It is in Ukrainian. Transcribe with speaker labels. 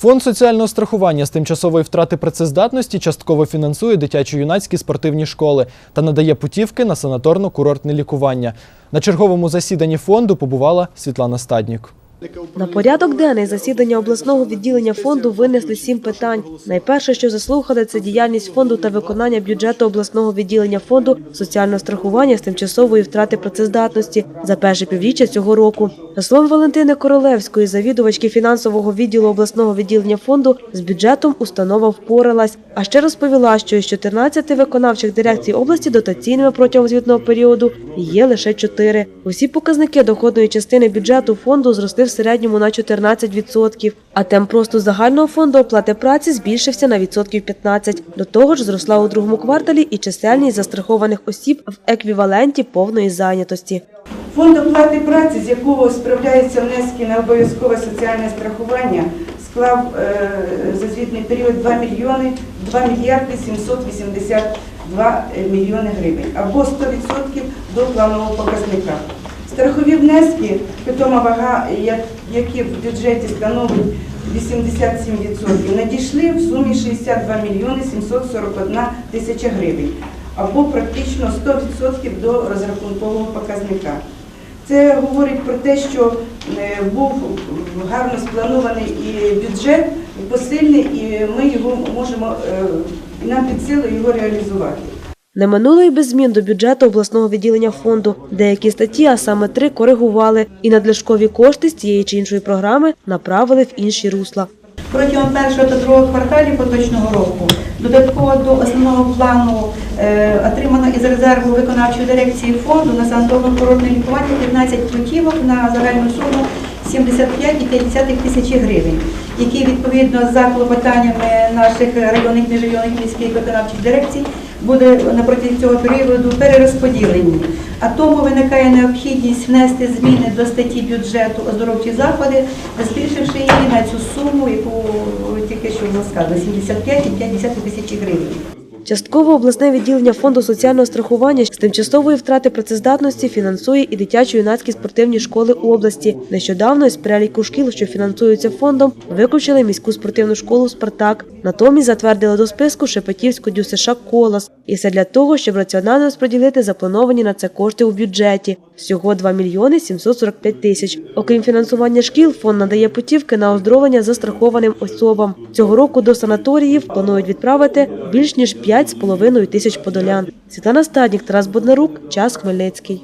Speaker 1: Фонд соціального страхування з тимчасової втрати працездатності частково фінансує дитячо-юнацькі спортивні школи та надає путівки на санаторно-курортне лікування. На черговому засіданні фонду побувала Світлана Стаднік.
Speaker 2: На порядок денний засідання обласного відділення фонду винесли сім питань. Найперше, що заслухали, це діяльність фонду та виконання бюджету обласного відділення фонду соціального страхування з тимчасової втрати працездатності за перше півріччя цього року. За словом Валентини Королевської, завідувачки фінансового відділу обласного відділення фонду, з бюджетом установа впоралась. А ще розповіла, що із 14 виконавчих дирекцій області дотаційними протягом звітного періоду є лише 4. Усі показники доходної частини бюджету фонду зросли в середньому на 14%, а темп росту загального фонду оплати праці збільшився на відсотків 15. До того ж, зросла у другому кварталі і чисельність застрахованих осіб в еквіваленті повної зайнятості.
Speaker 3: Фонд оплати праці, з якого справляються внески на обов'язкове соціальне страхування, склав е, за звітний період 2 мільйони 2 мільярди 782 мільйони гривень або 100% до планового показника. Страхові внески, питома вага, які в бюджеті становить 87%, надійшли в сумі 62 мільйони 741 тисяча гривень або практично 100% до розрахункового показника. Це говорить про те, що е, був гарно спланований і бюджет, посильний, і ми його можемо, е, і нам під силу його реалізувати.
Speaker 2: Не минуло й без змін до бюджету обласного відділення фонду. Деякі статті, а саме три, коригували, і надлишкові кошти з цієї чи іншої програми направили в інші русла.
Speaker 4: Протягом першого та другого кварталів поточного року додатково до основного плану е, отримано із резерву виконавчої дирекції фонду на санаторно-курортне лікування 15 путівок на загальну суму 75,5 тисячі гривень, які відповідно за клопотаннями наших районних міжрайонних міських виконавчих дирекцій буде на протязі цього періоду перерозподілені. А тому виникає необхідність внести зміни до статті бюджету оздоровчі заходи, збільшивши її на цю суму, яку тільки що було сказано, 75,5 тисячі гривень.
Speaker 2: Частково обласне відділення фонду соціального страхування з тимчасової втрати працездатності фінансує і дитячо-юнацькі спортивні школи області. Нещодавно із переліку шкіл, що фінансуються фондом, виключили міську спортивну школу Спартак. Натомість затвердили до списку Шепетівську ДЮСШ Колос. І все для того, щоб раціонально розподілити заплановані на це кошти у бюджеті. Всього 2 мільйони 745 тисяч. Окрім фінансування шкіл, фонд надає путівки на оздоровлення застрахованим особам. Цього року до санаторіїв планують відправити більш ніж 5,5 тисяч подолян. Світлана Стаднік, Тарас Боднарук, Час Хмельницький.